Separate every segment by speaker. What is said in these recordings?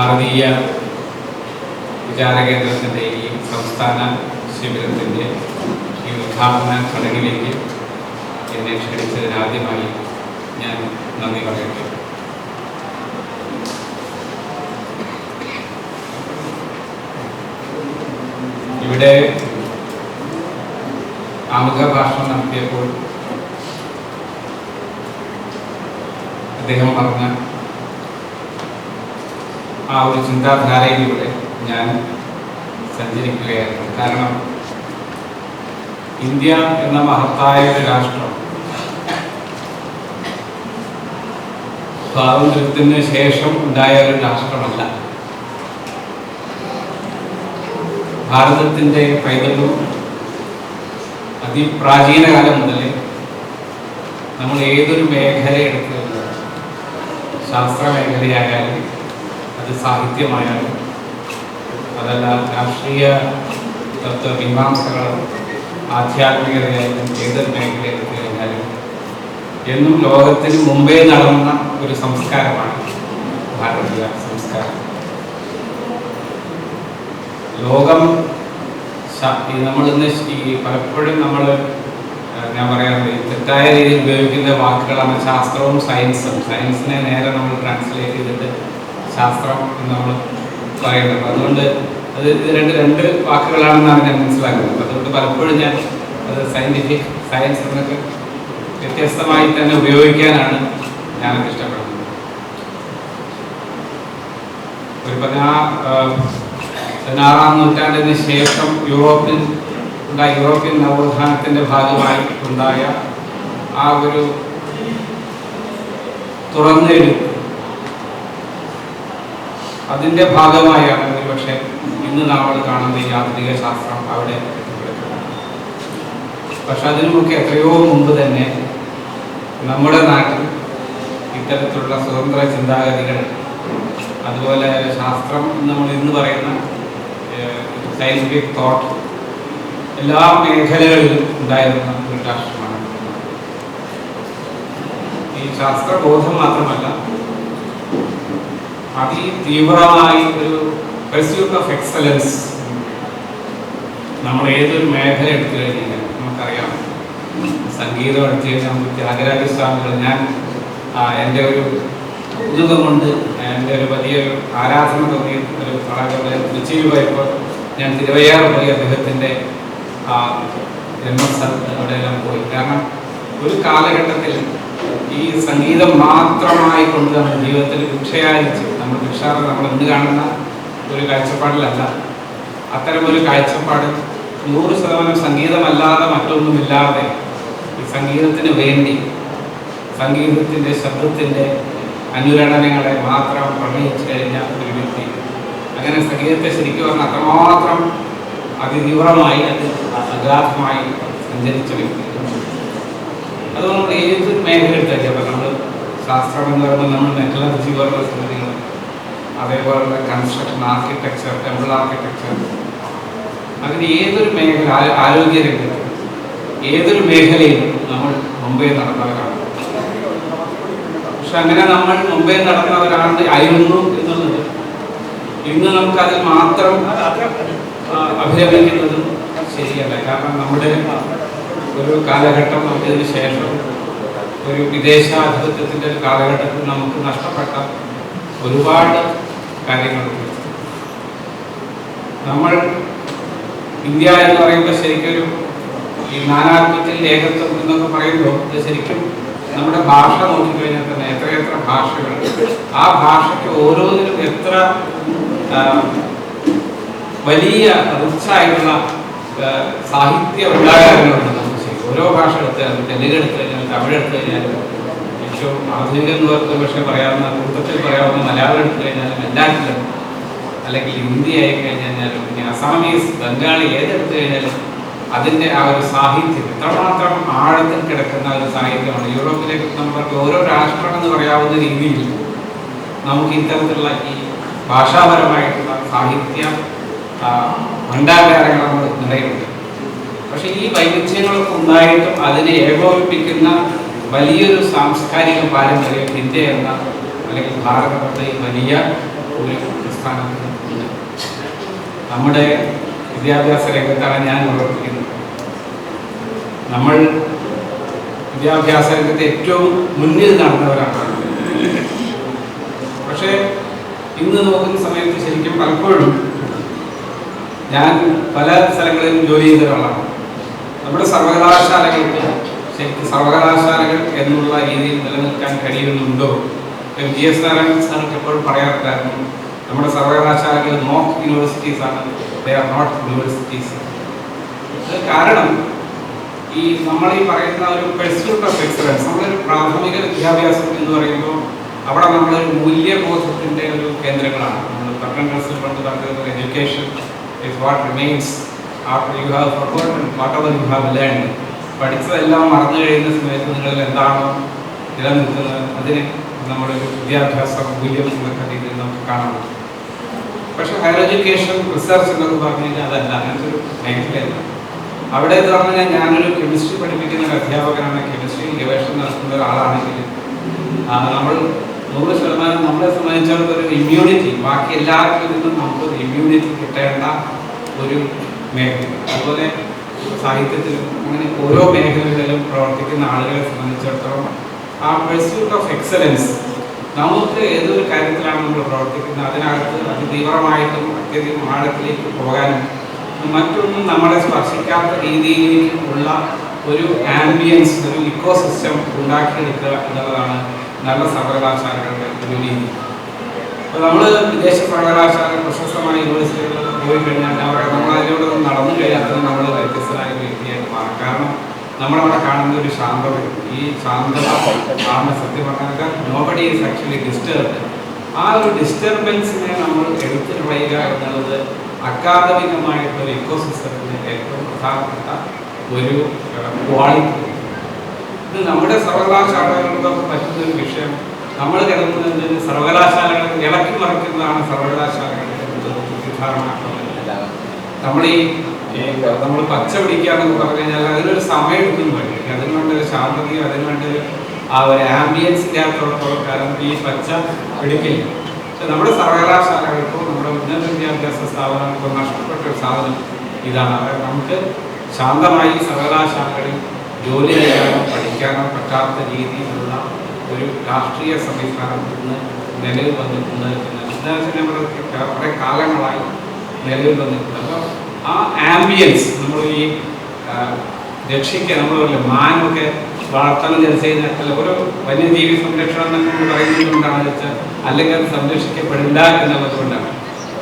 Speaker 1: ഭാരതീയ വിചാരകേന്ദ്രത്തിന്റെ ഈ സംസ്ഥാന ശിബിരത്തിന്റെ ഈ ഉദ്ഘാടന ചടങ്ങിലേക്ക് എന്നെ ക്ഷണിച്ചതിനാദ്യമായി ഞാൻ നന്ദി പറയട്ടെ ഇവിടെ ആമുഖ ഭാഷണം നടത്തിയപ്പോൾ അദ്ദേഹം പറഞ്ഞ ആ ഒരു ചിന്താധാരയിലൂടെ ഞാൻ സഞ്ചരിക്കുകയായിരുന്നു. കാരണം ഇന്ത്യ എന്ന മഹത്തായ ഒരു രാഷ്ട്രം സ്വാതന്ത്ര്യത്തിന് ശേഷം ഉണ്ടായ ഒരു രാഷ്ട്രമല്ല. ഭാരതത്തിന്റെ പൈതൃകം അതിപ്രാചീന കാലം മുതൽ നമ്മൾ ഏതൊരു മേഖല എടുത്തു ശാസ്ത്ര മേഖലയായാലും അത് സാഹിത്യമായാലും അതല്ല രാഷ്ട്രീയ തത്വമീമാംസകൾ ആധ്യാത്മികതയായാലും ഏത് മേഖല എടുത്തു കഴിഞ്ഞാലും എന്നും ലോകത്തിന് മുമ്പേ നടന്ന ഒരു സംസ്കാരമാണ് ഭാരതീയ സംസ്കാരം. ലോകം നമ്മൾ ഇന്ന് ഈ പലപ്പോഴും നമ്മൾ ഞാൻ പറയാറുണ്ട് തെറ്റായ രീതിയിൽ ഉപയോഗിക്കുന്ന വാക്കുകളാണ് ശാസ്ത്രവും സയൻസും. സയൻസിനെ നേരെ നമ്മൾ ട്രാൻസ്ലേറ്റ് ചെയ്തിട്ട് ശാസ്ത്രം എന്ന് നമ്മൾ പറയുന്നത് അതുകൊണ്ട് അത് രണ്ട് രണ്ട് വാക്കുകളാണെന്നാണ് ഞാൻ മനസ്സിലാക്കുന്നത്. അതുകൊണ്ട് പലപ്പോഴും ഞാൻ അത് സയന്റിഫിക് സയൻസ് എന്നൊക്കെ വ്യത്യസ്തമായി തന്നെ ഉപയോഗിക്കാനാണ് ഞാനൊക്കെ ഇഷ്ടപ്പെടുന്നത്. ഒരു പതിനാ പതിനാറാം നൂറ്റാണ്ടിന് ശേഷം യൂറോപ്പിൽ ഉണ്ടായ യൂറോപ്യൻ നവോത്ഥാനത്തിന്റെ ഭാഗമായി ഉണ്ടായ ആ ഒരു തുറന്നെഴുത്ത് അതിന്റെ ഭാഗമായാണ് പക്ഷേ ഇന്ന് നമ്മൾ കാണുന്ന ഈ ആധുനിക ശാസ്ത്രം അവിടെ പക്ഷെ അതിനുമൊക്കെ എത്രയോ മുമ്പ് തന്നെ നമ്മുടെ നാട്ടിൽ ഇത്തരത്തിലുള്ള സ്വതന്ത്ര ചിന്താഗതികൾ അതുപോലെ ശാസ്ത്രം നമ്മൾ ഇന്ന് പറയുന്ന സയന്റിഫിക് തോട്ട് എല്ലാ മേഖലകളിലും ഉണ്ടായിരുന്ന ഒരു രാഷ്ട്രമാണ്. ഈ ശാസ്ത്രബോധം മാത്രമല്ല അതിതീവ്രമായി ഒരു പെർസ്യൂട്ട് ഓഫ് എക്സലൻസ് നമ്മൾ ഏതൊരു മേഖല എടുത്തു കഴിഞ്ഞാൽ നമുക്കറിയാം. സംഗീതം എടുത്തു കഴിഞ്ഞാൽ നമുക്ക് ത്യാഗരാജ സ്വാമികൾ ഞാൻ എന്റെ ഒരു ഉദ്യോഗം കൊണ്ട് എന്റെ ഒരു വലിയൊരു ആരാധന തോന്നിയ ഒരു വളരെ കൊച്ചിയിൽ പോയപ്പോൾ ഞാൻ തിരുവയ്യാറ് പോയി അദ്ദേഹത്തിന്റെ ആ ജന്മസ്ഥലം അവിടെയെല്ലാം പോയി. കാരണം ഒരു കാലഘട്ടത്തിൽ ഈ സംഗീതം മാത്രമായി കൊണ്ട് നമ്മുടെ ജീവിതത്തിൽ ഭിക്ഷയായിരിച്ച് നമ്മൾ ഭിക്ഷാറ് നമ്മൾ ഇന്ന് കാണുന്ന ഒരു കാഴ്ചപ്പാടിലല്ല. അത്തരം ഒരു കാഴ്ചപ്പാട് നൂറ് ശതമാനം സംഗീതമല്ലാതെ മറ്റൊന്നുമില്ലാതെ ഈ സംഗീതത്തിന് വേണ്ടി സംഗീതത്തിന്റെ ശബ്ദത്തിന്റെ അനുരണനങ്ങളെ മാത്രം പ്രണയിച്ചു കഴിഞ്ഞ ഒരു വ്യക്തി. അങ്ങനെ സംഗീതത്തെ ശരിക്കും പറഞ്ഞാൽ അത്രമാത്രം അതിതീവ്രമായി അത് അഗാധമായി സഞ്ചരിച്ച വ്യക്തി. അത് നമ്മൾ ഏത് മേഖല എടുത്താൽ നമ്മൾ ശാസ്ത്രം എന്ന് പറയുമ്പോൾ നമ്മൾ മെറ്റലർജി പോലുള്ള സംഗതികൾ അതേപോലുള്ള കൺസ്ട്രക്ഷൻ ആർക്കിടെക്ചർ ടെമ്പിൾ ആർക്കിടെക്ചർ അങ്ങനെ ഏതൊരു മേഖല ആരോഗ്യ രംഗത്ത് ഏതൊരു മേഖലയും നമ്മൾ മുംബൈ നടന്നവരാണ്. പക്ഷെ അങ്ങനെ നമ്മൾ മുംബൈ നടന്നവരാണ് ആയിരുന്നു എന്നുള്ളത് ഇന്ന് നമുക്കതിൽ മാത്രം ആ, അഭിരമിക്കുന്നതും ശരിയല്ല. കാരണം നമ്മുടെ ഒരു കാലഘട്ടം നമുക്കിതിന് ശേഷം ഒരു വിദേശാധിപത്യത്തിന്റെ ഒരു കാലഘട്ടത്തിൽ നമുക്ക് നഷ്ടപ്പെട്ട ഒരുപാട് കാര്യങ്ങളുണ്ട്. നമ്മൾ ഇന്ത്യ എന്ന് പറയുമ്പോൾ ശരിക്കൊരു ഈ നാനാത്വത്തിൽ ഏകത്വം എന്നൊക്കെ പറയുമ്പോൾ ഇത് ശരിക്കും നമ്മുടെ ഭാഷ നോക്കിക്കഴിഞ്ഞാൽ തന്നെ എത്രയെത്ര ഭാഷകൾ. ആ ഭാഷയ്ക്ക് ഓരോന്നിനും എത്ര വലിയ റിച്ചായിട്ടുള്ള സാഹിത്യ ഉണ്ടാകാറുകളുണ്ട് നമുക്ക് ഓരോ ഭാഷ എടുത്താലും തെലുങ്ക് എടുത്തു കഴിഞ്ഞാലും തമിഴ് എടുത്തു കഴിഞ്ഞാലും ഏറ്റവും ആധുനിക എന്ന് പറഞ്ഞ പക്ഷേ പറയാവുന്ന കൂട്ടത്തിൽ പറയാവുന്ന മലയാളം എടുത്തു കഴിഞ്ഞാലും എല്ലാറ്റിലും അല്ലെങ്കിൽ ഹിന്ദി ആയി കഴിഞ്ഞാലും പിന്നെ അസാമീസ് ബംഗാളി ഏതെടുത്തു കഴിഞ്ഞാലും അതിന്റെ ആ ഒരു സാഹിത്യം എത്രമാത്രം ആഴത്തിൽ കിടക്കുന്ന ഒരു സാഹിത്യമാണ്. യൂറോപ്പിലേക്ക് നമുക്ക് ഓരോ രാഷ്ട്രം എന്ന് പറയാവുന്ന രീതിയിൽ നമുക്ക് ഇത്തരത്തിലുള്ള ഈ ഭാഷാപരമായിട്ടുള്ള സാഹിത്യ ഭണ്ഡാകാരങ്ങൾ നമ്മൾ പക്ഷേ ഈ വൈവിധ്യങ്ങളൊക്കെ ഉണ്ടായിട്ടും അതിനെ ഏകോപിപ്പിക്കുന്ന വലിയൊരു സാംസ്കാരിക പാരമ്പര്യം ഇന്ത്യ എന്ന അല്ലെങ്കിൽ ഭാരതത്തെ വലിയ ഒരു സ്ഥാനത്ത് നമ്മുടെ വിദ്യാഭ്യാസ രംഗത്താണ് ഞാൻ പ്രവർത്തിക്കുന്നത് നമ്മൾ വിദ്യാഭ്യാസ രംഗത്ത് ഏറ്റവും മുന്നിൽ നടന്നവരാണ്. പക്ഷേ ഇന്ന് നോക്കുന്ന സമയത്ത് ശരിക്കും പലപ്പോഴും ഞാൻ പല സ്ഥലങ്ങളിലും ജോലി ചെയ്ത ഒരാളാണ്. നമ്മുടെ സർവകലാശാലകൾക്ക് സർവകലാശാലകൾ എന്നുള്ള രീതിയിൽ നിലനിൽക്കാൻ കഴിയുന്നുണ്ടോ? ജി എസ് നാരായണൻ സാർക്ക് എപ്പോഴും പറയാറുണ്ടായിരുന്നു നമ്മുടെ സർവകലാശാലകൾ നോട്ട് യൂണിവേഴ്സിറ്റീസ് ആണ് ദേ ആർ നോട്ട് യൂണിവേഴ്സിറ്റീസ് കാരണം ഈ നമ്മൾ ഈ പറയുന്ന ഒരു പെർസ്യൂട്ട് ഓഫ് എക്സലൻസ് നമ്മളൊരു പ്രാഥമിക വിദ്യാഭ്യാസം എന്ന് പറയുമ്പോൾ അവിടെ നമ്മളൊരു മൂല്യബോധത്തിന്റെ ഒരു കേന്ദ്രങ്ങളാണ്. നമ്മൾ പട്ടണത്തിൽ പണ്ട് പറഞ്ഞത് education is what remains after you have forgotten whatever you have learn പഠിച്ചതെല്ലാം മറന്നു കഴിയുന്ന സമയത്ത് നിങ്ങളിൽ എന്താണോ നിലനിൽക്കുന്നത്? അതിന് നമ്മുടെ വിദ്യാഭ്യാസ മൂല്യം എന്നൊക്കെ രീതിയിൽ നമുക്ക് കാണാൻ പറ്റും. പക്ഷെ ഹയർ എഡ്യൂക്കേഷൻ റിസർച്ച് എന്നൊക്കെ പറഞ്ഞു കഴിഞ്ഞാൽ അതല്ല അങ്ങനത്തെ ഒരു മേഖലയല്ല അവിടെ എന്ന് പറഞ്ഞാൽ ഞാനൊരു കെമിസ്ട്രി പഠിപ്പിക്കുന്ന ഒരു അധ്യാപകനാണ്. കെമിസ്ട്രി ഗവേഷണം നടത്തുന്ന ഒരാളാണെങ്കിൽ നമ്മൾ നൂറ് ശതമാനം നമ്മളെ സംബന്ധിച്ചിടത്തോളം ഒരു ഇമ്മ്യൂണിറ്റി ബാക്കി എല്ലാവർക്കും നിന്നും നമുക്ക് ഇമ്മ്യൂണിറ്റി കിട്ടേണ്ട ഒരു മേഖല. അതുപോലെ സാഹിത്യത്തിലും അങ്ങനെ ഓരോ മേഖലകളിലും പ്രവർത്തിക്കുന്ന ആളുകളെ സംബന്ധിച്ചിടത്തോളം ആ പെർസ്യൂട്ട് ഓഫ് എക്സലൻസ് നമുക്ക് ഏതൊരു കാര്യത്തിലാണ് നമ്മൾ പ്രവർത്തിക്കുന്നത്? അതിനകത്ത് അതിതീവ്രമായിട്ടും അത്യധികം ആഴത്തിലേക്ക് പോകാനും മറ്റൊന്നും നമ്മളെ സ്പർശിക്കാത്ത രീതിയിലേക്ക് ഉള്ള ഒരു ആംബിയൻസ് ഒരു ഇക്കോസിസ്റ്റം ഉണ്ടാക്കിയെടുക്കുക എന്നുള്ളതാണ് നല്ല സർവകലാശാലകളുടെ രീതി അപ്പോൾ നമ്മൾ വിദേശ സർവകലാശാല പ്രശസ്തമായ യൂണിവേഴ്സിറ്റികളിൽ പോയി കഴിഞ്ഞാൽ അതിലൂടെ ഒന്നും നടന്നു കഴിയാത്തത് നമ്മൾ വ്യത്യസ്തനായ വ്യക്തിയായിട്ട് മാറും. കാരണം നമ്മളവിടെ കാണുന്ന ഒരു ശാന്തത ഈ ശാന്തത കാണുന്ന സത്യം പറഞ്ഞാൽ നോബഡി ഈസ് ആക്ച്വലി ഡിസ്റ്റർബ് ആ ഒരു ഡിസ്റ്റർബൻസിനെ നമ്മൾ എടുത്തു കളയുക എന്നുള്ളത് അക്കാദമികമായിട്ടുള്ള ഒരു ഇക്കോസിസ്റ്റത്തിന് ഏറ്റവും പ്രധാനപ്പെട്ട ഒരു ക്വാളിറ്റി ഇത് നമ്മുടെ സർവകലാശാലകൾക്കൊക്കെ പറ്റുന്ന ഒരു വിഷയം. നമ്മൾ കിടക്കുന്നതിന് സർവകലാശാലകൾ ഇളക്കി മറിക്കുന്നതാണ് സർവകലാശാലകളുടെ നമ്മൾ ഈ നമ്മൾ പച്ച പിടിക്കാന്നൊക്കെ പറഞ്ഞു കഴിഞ്ഞാൽ അതിനൊരു സമയം എടുക്കുന്നു വേണ്ടി അതിന് വേണ്ട ഒരു ശാന്തതയും അതിന് വേണ്ട ഒരു ആ ഒരു ആംബിയൻസിന്റെ കാരണം കാലം ഈ പച്ച പിടിക്കില്ല. പക്ഷെ നമ്മുടെ സർവകലാശാലകൾക്കോ നമ്മുടെ ഉന്നത വിദ്യാഭ്യാസ സ്ഥാപനങ്ങൾക്കോ നഷ്ടപ്പെട്ട ഒരു സാധനം ഇതാണ്. നമുക്ക് ശാന്തമായി സർവകലാശാലകളിൽ ജോലി ചെയ്യാനോ പഠിക്കാനോ പറ്റാത്ത രീതിയിലുള്ള ഒരു രാഷ്ട്രീയ സംവിധാനം ഇന്ന് നിലവിൽ വന്നിട്ടുണ്ട് എന്ന് കുറെ കാലങ്ങളായി നിലവിൽ വന്നിട്ടുണ്ട്. അപ്പോൾ ആ ആംബിയൻസ് നമ്മൾ ഈ രക്ഷിക്കുക നമ്മൾ പറയില്ലേ മാനൊക്കെ വളർത്തണം ജലസേനല്ല ഒരു വന്യജീവി സംരക്ഷണം എന്നൊക്കെ പറയുന്നതുകൊണ്ടാണ് വെച്ചാൽ അല്ലെങ്കിൽ അത് സംരക്ഷിക്കപ്പെടില്ല എന്നുള്ളതുകൊണ്ടാണ്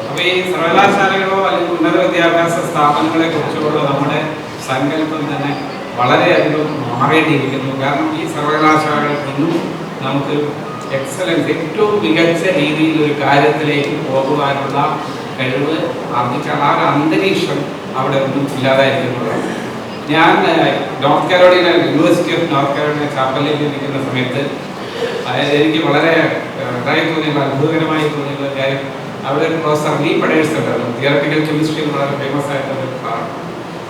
Speaker 1: അപ്പോൾ ഈ സർവകലാശാലകളോ അല്ലെങ്കിൽ ഉന്നത വിദ്യാഭ്യാസ സ്ഥാപനങ്ങളെ കുറിച്ചുള്ള നമ്മുടെ സങ്കല്പം തന്നെ വളരെയധികം മാറേണ്ടിയിരിക്കുന്നു കാരണം ഈ സർവകലാശാലകൾ ഇന്നും നമുക്ക് എക്സലൻസ് ഏറ്റവും മികച്ച രീതിയിൽ ഒരു കാര്യത്തിലേക്ക് പോകുവാനുള്ള കഴിവ് ആർജിച്ചാൽ ആ ഒരു അന്തരീക്ഷം അവിടെ ഒന്നും ഇല്ലാതായിരിക്കുന്നുള്ളതാണ് ഞാൻ North Carolina university of North Carolina ചാപ്പലിൽ ഇരിക്കുന്ന സമയത്ത് എനിക്ക് വളരെ ഉണ്ടായി തോന്നിയുള്ള അത്ഭുതകരമായി തോന്നിയുള്ള കാര്യം. അവിടെ ഒരു പ്രൊഫസർ ലീ പടേഴ്സ് ഉണ്ടായിരുന്നു. തിയറട്ടിക്കൽ കെമിസ്ട്രിയിൽ വളരെ ഫേമസ് ആയിട്ടുള്ള ഒരു സാറാണ്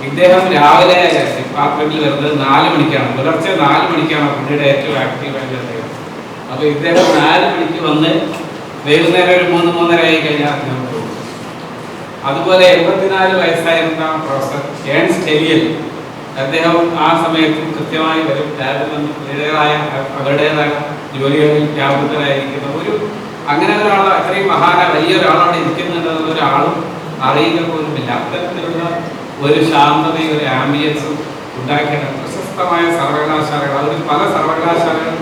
Speaker 1: ഇദ്ദേഹം രാവിലെ ഡിപ്പാർട്ട്മെന്റിൽ വരുന്നത് നാല് മണിക്കാണ്. പുലർച്ചെ നാല് മണിക്കാണ് പുള്ളിയുടെ ഏറ്റവും ആക്റ്റീവായിട്ട് അപ്പോൾ ഇദ്ദേഹം നാല് മണിക്ക് വന്ന് വൈകുന്നേരം ഒരു മൂന്ന് മൂന്നര ആയി കഴിഞ്ഞാൽ അദ്ദേഹം അതുപോലെ എൺപത്തിനാല് വയസ്സായിരുന്ന പ്രൊഫസർ ഏൺസ് ടെലിയൽ അദ്ദേഹം ആ സമയത്ത് കൃത്യമായി വരും. ലാബിൽ വന്ന് ഏതായ അവരുടേതായ ജോലികളിൽ വ്യാപൃതരായിരിക്കുന്ന. ഒരു അങ്ങനെ ഒരാൾ അത്രയും മഹാന വലിയ ഒരാളവിടെ ഇരിക്കുന്നുണ്ടെന്നുള്ള ഒരാളും അറിയുക പോലുമില്ല. അത്തരത്തിലുള്ള ഒരു ശാന്തതയും ഒരു ആംബിയൻസും ഉണ്ടാക്കിയ പ്രശസ്തമായ സർവകലാശാലകൾ അതിൽ പല സർവകലാശാലകൾ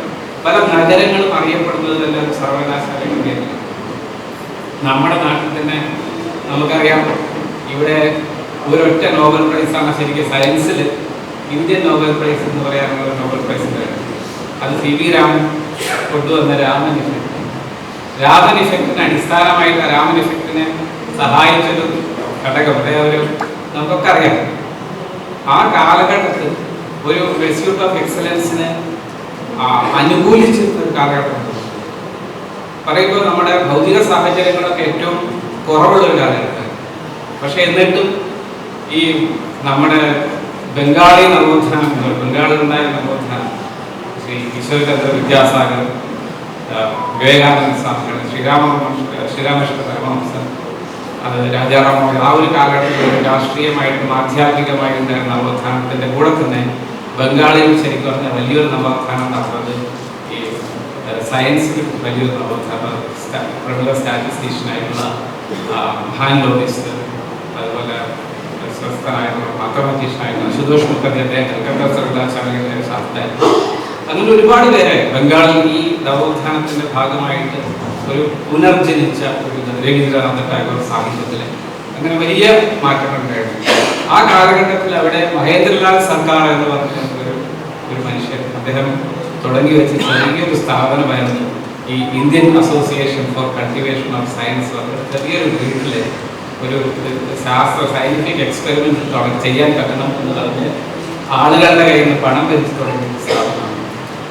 Speaker 1: പല നഗരങ്ങളും അറിയപ്പെടുന്നത് തന്നെ ഒരു സർവകലാശാലയുടെ നമ്മുടെ നാട്ടിൽ തന്നെ നമുക്കറിയാം ഇവിടെ ഒരൊറ്റ നോബൽ പ്രൈസാണ് ശരിക്കും സയൻസിൽ ഇന്ത്യൻ നോബൽ പ്രൈസ് എന്ന് പറയാനുള്ള നോബൽ പ്രൈസ് അത് സി വി രാമൻ കൊണ്ടുവന്ന രാമൻ ഇഫക്റ്റ്. അടിസ്ഥാനമായിട്ട് രാമൻ സഹായിച്ചൊരു ഘടകം ഒരു നമുക്കൊക്കെ അറിയാം. ആ കാലഘട്ടത്തിൽ ഒരു ഇൻസ്റ്റിറ്റ്യൂട്ട് ഓഫ് എക്സലൻസിനെ അനുകൂലിച്ച ഒരു കാലഘട്ടം പറയുമ്പോൾ നമ്മുടെ ഭൗതിക സാഹചര്യങ്ങളൊക്കെ ഏറ്റവും കുറവുള്ള ഒരു കാലഘട്ടം. പക്ഷെ എന്നിട്ടും ഈ നമ്മുടെ ബംഗാളി നവോത്ഥാന ബംഗാളിലുണ്ടായ നവോത്ഥാനം ശ്രീ ഈശ്വരചന്ദ്ര വിദ്യാസാഗർ വിവേകാനന്ദ സ്വാമികൾ ശ്രീരാമ ശ്രീരാമകൃഷ്ണ പരമഹംസൻ അത് രാജാറാം മോഹൻ ആ ഒരു കാലഘട്ടത്തിൽ രാഷ്ട്രീയമായിട്ടും ആധ്യാത്മികമായിട്ടും നവോത്ഥാനത്തിന്റെ കൂടെ തന്നെ ബംഗാളിൽ ശരിക്കും പറഞ്ഞാൽ വലിയൊരു നവോത്ഥാനം നടന്നത് ഈ സയൻസിൽ വലിയൊരു നവോത്ഥാനം പ്രമുഖ സ്റ്റാറ്റിസ്റ്റീഷ്യനായിട്ടുള്ള ഹാൻ ലോബിസ്റ്റ് അതുപോലെ സ്വസ്ഥനായിട്ടുള്ള മാത്തമാറ്റീഷ്യനായിട്ടുള്ള അശുതോഷ് മുഖർജി അദ്ദേഹം കൽക്കത്ത സർവകലാശാലയിലെ ശാസ്ത്രജ്ഞൻ. അങ്ങനെ ഒരുപാട് പേരെ ബംഗാളിൽ ഈ നവോത്ഥാനത്തിന്റെ ഭാഗമായിട്ട് ഒരു പുനർജനിച്ച ഒരു രവീന്ദ്രനാഥ ടാഗോർ സാഹിത്യത്തിലെ. അങ്ങനെ വലിയ മാറ്റങ്ങൾ ഉണ്ടായിരുന്നു ആ കാലഘട്ടത്തിൽ അവിടെ മഹേന്ദ്രലാൽ സർക്കാർ എന്ന് പറഞ്ഞ ഒരു മനുഷ്യൻ അദ്ദേഹം തുടങ്ങി വെച്ച ചെറിയൊരു സ്ഥാപനമായിരുന്നു ഈ Indian association for cultivation of science ചെറിയൊരു വീട്ടിലെ ഒരു ശാസ്ത്ര സയന്റിഫിക് എക്സ്പെരിമെന്റ് ചെയ്യാൻ പറ്റണം എന്ന് പറഞ്ഞ് ആളുകളുടെ കയ്യിൽ നിന്ന് പണം വരിച്ചു തുടങ്ങിയ സ്ഥാപനമാണ്.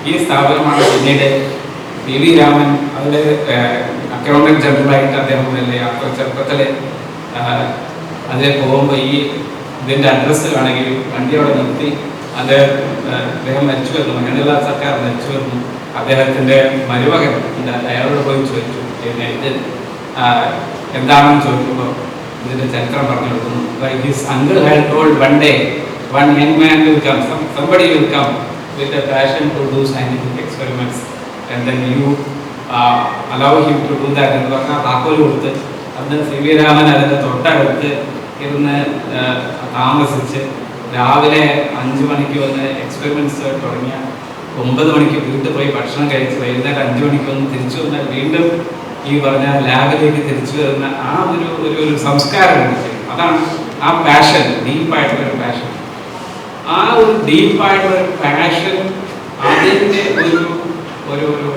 Speaker 1: ഈ സ്ഥാപനമാണ് പിന്നീട് പി വി രാമൻ അതിലെ അക്കൗണ്ടന്റ് ജനറലായിട്ട് അദ്ദേഹം യാത്ര ചെറുപ്പത്തിലെ അതിലെ പോകുമ്പോൾ ഈ ഇതിന്റെ അഡ്രസ്സ് ആണെങ്കിൽ വണ്ടി അവിടെ നിർത്തി അദ്ദേഹം മരിച്ചു വരുന്നു. മണിലാൽ സർക്കാർ മരിച്ചു വരുന്നു. അദ്ദേഹത്തിന്റെ മരുമകൻ. അയാളോട് പോയി ചോദിച്ചു ആ, എന്താണെന്ന് ചോദിക്കുമ്പോൾ ഇതിന്റെ ചരിത്രം പറഞ്ഞു കൊടുക്കുന്നു. His uncle told one day one young man will come somebody will come with a passion to do scientific experiments and then you allow him to do that എന്ന് പറഞ്ഞാൽ താക്കോൽ കൊടുത്ത് അന്ന് സി വി രാമൻ അതിന്റെ തൊട്ടടുത്ത് ഇരുന്ന് താമസിച്ച് രാവിലെ അഞ്ചു മണിക്ക് വന്ന് എക്സ്പെരിമെന്റ്സ് തുടങ്ങിയ ഒമ്പത് മണിക്ക് വീട്ടിൽ പോയി ഭക്ഷണം കഴിച്ച് വൈകുന്നേരം അഞ്ചു മണിക്ക് വന്ന് തിരിച്ചു വന്ന് വീണ്ടും ഈ പറഞ്ഞ ലാബിലേക്ക് തിരിച്ചു വരുന്ന ആ ഒരു ഒരു ഒരു സംസ്കാരം അതാണ് ആ പാഷൻ ഡീപ്പായിട്ടുള്ള ഒരു പാഷൻ ആ ഒരു ഡീപ്പായിട്ടുള്ള ഒരു പാഷൻ അതിന്റെ ഒരു ഒരു ഒരു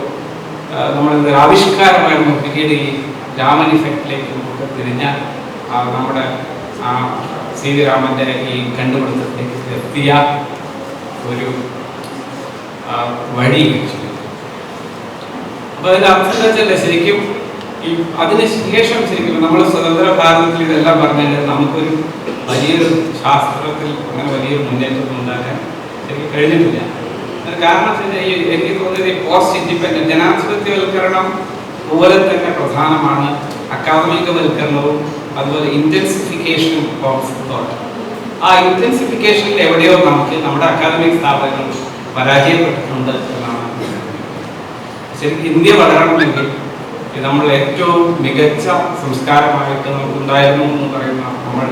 Speaker 1: നമ്മൾ ആവിഷ്കാരമായിരുന്നു പിന്നീട് ഈ രാമൻ ഇഫക്റ്റിലേക്ക് നമുക്ക് തിരിഞ്ഞ നമ്മുടെ ആ സി വി രാമന്റെ ഈ കണ്ടുപിടുത്തത്തിലേക്ക് എത്തിയ ഒരു വഴി അപ്പൊ അതിന്റെ അർത്ഥം എന്താ വെച്ചാൽ ശരിക്കും ഈ അതിന് ശേഷം ശരിക്കും നമ്മൾ സ്വതന്ത്ര ഭാരതത്തിൽ ഇതെല്ലാം പറഞ്ഞാൽ നമുക്കൊരു വലിയൊരു ശാസ്ത്രത്തിൽ അങ്ങനെ വലിയൊരു മുന്നേറ്റം ഉണ്ടാക്കാൻ ശരിക്കും കഴിഞ്ഞിട്ടില്ല. കാരണം ഈ എനിക്ക് തോന്നിയത് ഈ പോസ്റ്റ് ഇൻഡിപെൻഡന്റ് ജനാധിപത്യവൽക്കരണം പോലെ തന്നെ പ്രധാനമാണ് അക്കാദമികവൽക്കരണവും അതുപോലെ ഇന്റൻസിഫിക്കേഷനും ഓഫ് തോട്ട് ആ ഇന്റൻസിഫിക്കേഷനിൽ എവിടെയോ നമുക്ക് നമ്മുടെ അക്കാദമിക് സ്ഥാപനങ്ങൾ പരാജയപ്പെട്ടിട്ടുണ്ട് എന്നാണ് ശരി ഇന്ത്യ വളരണമെങ്കിൽ നമ്മൾ ഏറ്റവും മികച്ച സംസ്കാരമായിട്ട് നമുക്കുണ്ടായിരുന്നു എന്ന് പറയുന്ന നമ്മൾ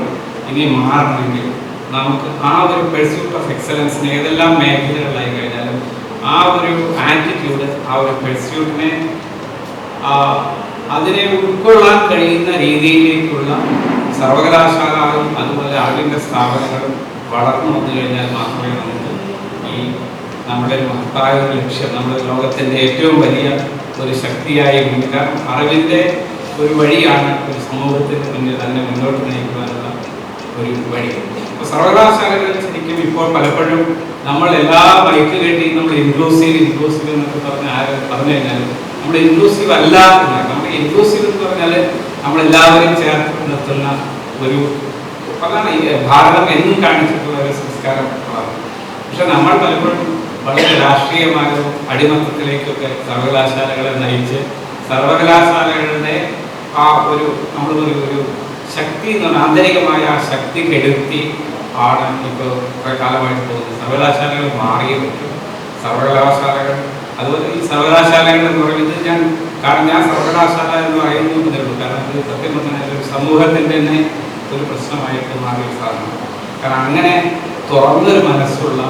Speaker 1: ഇനി മാറണമെങ്കിൽ നമുക്ക് ആ ഒരു പെഴ്സ്യൂട്ട് ഓഫ് എക്സലൻസിന് ഏതെല്ലാം മേഖലകളിലായി കഴിഞ്ഞാലും ആ ഒരു ആറ്റിറ്റ്യൂഡ് ആ ഒരു പെർസ്യൂട്ടിനെ അതിനെ ഉൾക്കൊള്ളാൻ കഴിയുന്ന രീതിയിലേക്കുള്ള സർവകലാശാലകളും അതുപോലെ അറിവിന്റെ സ്ഥാപനങ്ങളും വളർന്നു വന്നു കഴിഞ്ഞാൽ മാത്രമേ നമുക്ക് ഈ നമ്മുടെ മഹത്തായ ഒരു ലക്ഷ്യം നമ്മുടെ ലോകത്തിന്റെ ഏറ്റവും വലിയ ഒരു ശക്തിയായി കാരണം അറിവിന്റെ ഒരു വഴിയാണ് ഒരു സമൂഹത്തിന് മുന്നിൽ തന്നെ മുന്നോട്ട് നയിക്കുവാനുള്ള ഒരു വഴി. അപ്പോൾ സർവകലാശാലകളിൽ ശരിക്കും ഇപ്പോൾ പലപ്പോഴും നമ്മൾ എല്ലാ മൈക്ക് കെട്ടി നമ്മൾ ഇൻക്ലൂസീവ് ഇൻക്ലൂസീവ് എന്നൊക്കെ പറഞ്ഞ് ആരും പറഞ്ഞു കഴിഞ്ഞാൽ നമ്മൾ ഇൻക്ലൂസീവ് അല്ല ഇൻക്ലൂസീവ് എന്ന് പറഞ്ഞാൽ നമ്മളെല്ലാവരും ചേർത്ത് നിർത്തുന്ന ഒരു അതാണ് ഈ ഭാരതം എന്നും കാണിച്ചിട്ടുള്ള ഒരു സംസ്കാരം പക്ഷെ നമ്മൾ പലപ്പോഴും വളരെ രാഷ്ട്രീയമായോ അടിമത്തത്തിലേക്കൊക്കെ സർവകലാശാലകളെ നയിച്ച് സർവകലാശാലകളുടെ ആ ഒരു നമ്മൾ ഒരു ഒരു ശക്തി എന്ന് പറഞ്ഞാൽ ആന്തരികമായ ആ ശക്തി കെടുത്തി ആണ് ഇപ്പോൾ കുറെ കാലമായിട്ട് പോകുന്നത്. സർവകലാശാലകൾ മാറിയേ പറ്റും സർവകലാശാലകൾ അതുപോലെ ഈ സർവകലാശാലകൾ എന്ന് പറയുന്നത് ഞാൻ കാരണം ഞാൻ സർവകലാശാല എന്ന് പറയുന്നതേ കാരണം അത് സത്യം പറഞ്ഞാൽ ഒരു സമൂഹത്തിന്റെ തന്നെ ഒരു പ്രശ്നമായിട്ട് മാറിയ സാധനമാണ് കാരണം അങ്ങനെ തുറന്നൊരു മനസ്സുള്ള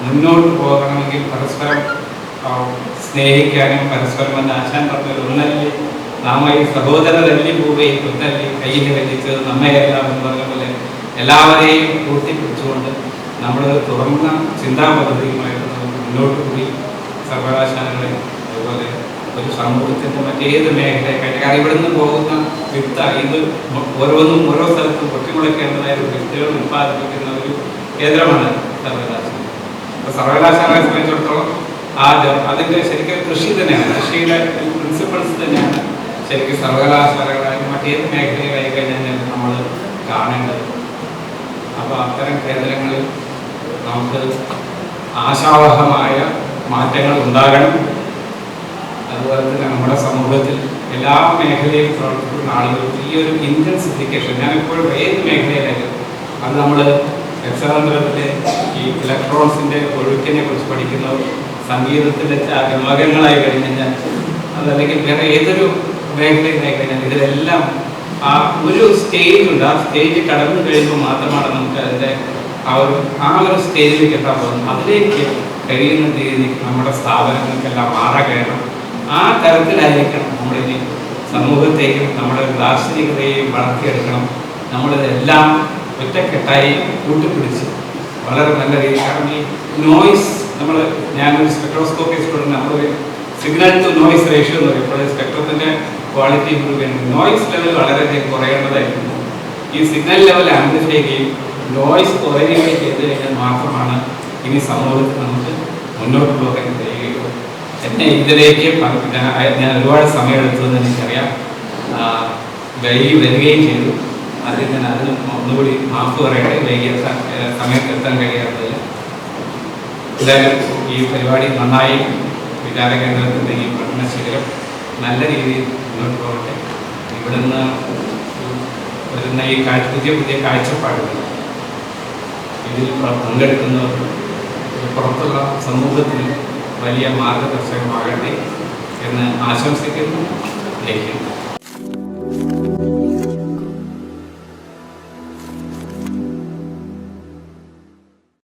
Speaker 1: മുന്നോട്ട് പോകണമെങ്കിൽ പരസ്പരം സ്നേഹിക്കാനും പരസ്പരം എന്ന് ആശാൻ പറഞ്ഞ ഒന്നല്ലേ നാം ഈ സഹോദരരല്ലി പോവുകയും കുത്തല്ലി കയ്യിൽ വലിച്ചത് നമ്മയെല്ലാം എന്ന് പറഞ്ഞ പോലെ എല്ലാവരെയും കൂട്ടിപ്പിടിച്ചുകൊണ്ട് നമ്മൾ തുറന്ന ചിന്താപദ്ധതിയുമായിട്ട് നമുക്ക് മുന്നോട്ട് പോയി സർവകലാശാലകളെ ഒരു സമൂഹത്തിന്റെ മറ്റേത് കാരണം നിന്ന് പോകുന്ന വിത്ത ഇത് ഓരോന്നും ഓരോ സ്ഥലത്തും പൊട്ടിമുളയ്ക്കേണ്ടതായ ഒരു വിത്തുകൾ ഉത്പാദിപ്പിക്കുന്ന ഒരു കേന്ദ്രമാണ് സർവകലാശാല. അപ്പോൾ സർവകലാശാലയെ സംബന്ധിച്ചിടത്തോളം ആദ്യം അതിന്റെ ശരിക്കും കൃഷി തന്നെയാണ്. കൃഷിയുടെ പ്രിൻസിപ്പിൾസ് തന്നെയാണ് ശരിക്കും സർവകലാശാലകളായാലും മറ്റേത് മേഖലയിലായി കഴിഞ്ഞാൽ നമ്മൾ കാണേണ്ടത്. അപ്പോൾ അത്തരം കേന്ദ്രങ്ങളിൽ നമുക്ക് ആശാവഹമായ മാറ്റങ്ങൾ ഉണ്ടാകണം. അതുപോലെ തന്നെ നമ്മുടെ സമൂഹത്തിൽ എല്ലാ മേഖലയിലും പ്രവർത്തിക്കുന്ന ആളുകൾക്ക് ഈ ഒരു ഇന്റൻസിഫിക്കേഷൻ ഞാൻ ഇപ്പോഴും ഏത് മേഖലയിലായാലും അത് നമ്മൾ രക്ഷാതന്ത്രത്തിലെ ഈ ഇലക്ട്രോൺസിന്റെ ഒഴുക്കിനെ കുറിച്ച് പഠിക്കുന്നവർ സംഗീതത്തിലെ ലോകങ്ങളായി കഴിഞ്ഞാൽ അതല്ലെങ്കിൽ വേറെ ഏതൊരു മേഖലയിലായി കഴിഞ്ഞാൽ ഇതിലെല്ലാം ആ ഒരു സ്റ്റേജ് ഉണ്ട്. ആ സ്റ്റേജ് കടന്നു കഴിയുമ്പോൾ മാത്രമാണ് നമുക്ക് അതിന്റെ ആ ഒരു ആ ഒരു സ്റ്റേജിലേക്ക് എത്താൻ പോകുന്നത്. അതിലേക്ക് കഴിയുന്ന രീതി നമ്മുടെ സ്ഥാപനങ്ങൾക്കെല്ലാം മാറാൻ കഴിയണം. ആ തരത്തിലായിരിക്കണം നമ്മളിനി സമൂഹത്തെയും നമ്മുടെ ദാർശനികതയെയും വളർത്തിയെടുക്കണം. നമ്മളിതെല്ലാം ഒറ്റക്കെട്ടായി കൂട്ടിപ്പിടിച്ച് വളരെ നല്ല രീതിയിൽ കാരണം ഈ നോയ്സ് നമ്മൾ ഞാനൊരു സ്പെക്ട്രോസ്കോപ്പി സ്റ്റുഡന്റ് നമ്മൾ സിഗ്നൽ ടു നോയിസ് റേഷ്യോ എന്ന് പറയും. സ്പെക്ട്രത്തിന്റെ ക്വാളിറ്റി ഇമ്പ്രൂവ് ചെയ്യുന്നത് നോയ്സ് ലെവൽ വളരെയധികം കുറയേണ്ടതായിരുന്നു. ഈ സിഗ്നൽ ലെവൽ ആംപ്ലിഫൈ ചെയ്യുകയും നോയ്സ് കുറയുകയും ചെയ്ത് കഴിഞ്ഞാൽ മാത്രമാണ് ഇനി സമൂഹത്തിൽ നമുക്ക് മുന്നോട്ട് കഴിയുകയുള്ളൂ എന്നെ ഇതിലേക്ക് ഞാൻ ഒരുപാട് സമയമെടുത്തതെന്ന് എനിക്കറിയാം. വൈകി വരികയും ചെയ്തു. അതിൽ ഞാൻ അതിന് ഒന്നുകൂടി മാപ്പ് പറയട്ടെ വൈകി സമയത്ത് എത്താൻ കഴിയാത്തതിൽ. എന്തായാലും ഈ പരിപാടി നന്നായി വിചാര കേന്ദ്രത്തിന്റെ ഈ പഠനശീലം നല്ല രീതിയിൽ മുന്നോട്ട് പോകട്ടെ. ഇവിടുന്ന് വരുന്ന ഈ കാഴ്ച പുതിയ പുതിയ കാഴ്ചപ്പാടുകൾ ഇതിൽ പങ്കെടുക്കുന്നവർ പുറത്തുള്ള സമൂഹത്തിന് വലിയ മാർഗദർശകമാകട്ടെ എന്ന് ആശംസിക്കുന്നു. ജയിക്കുന്നു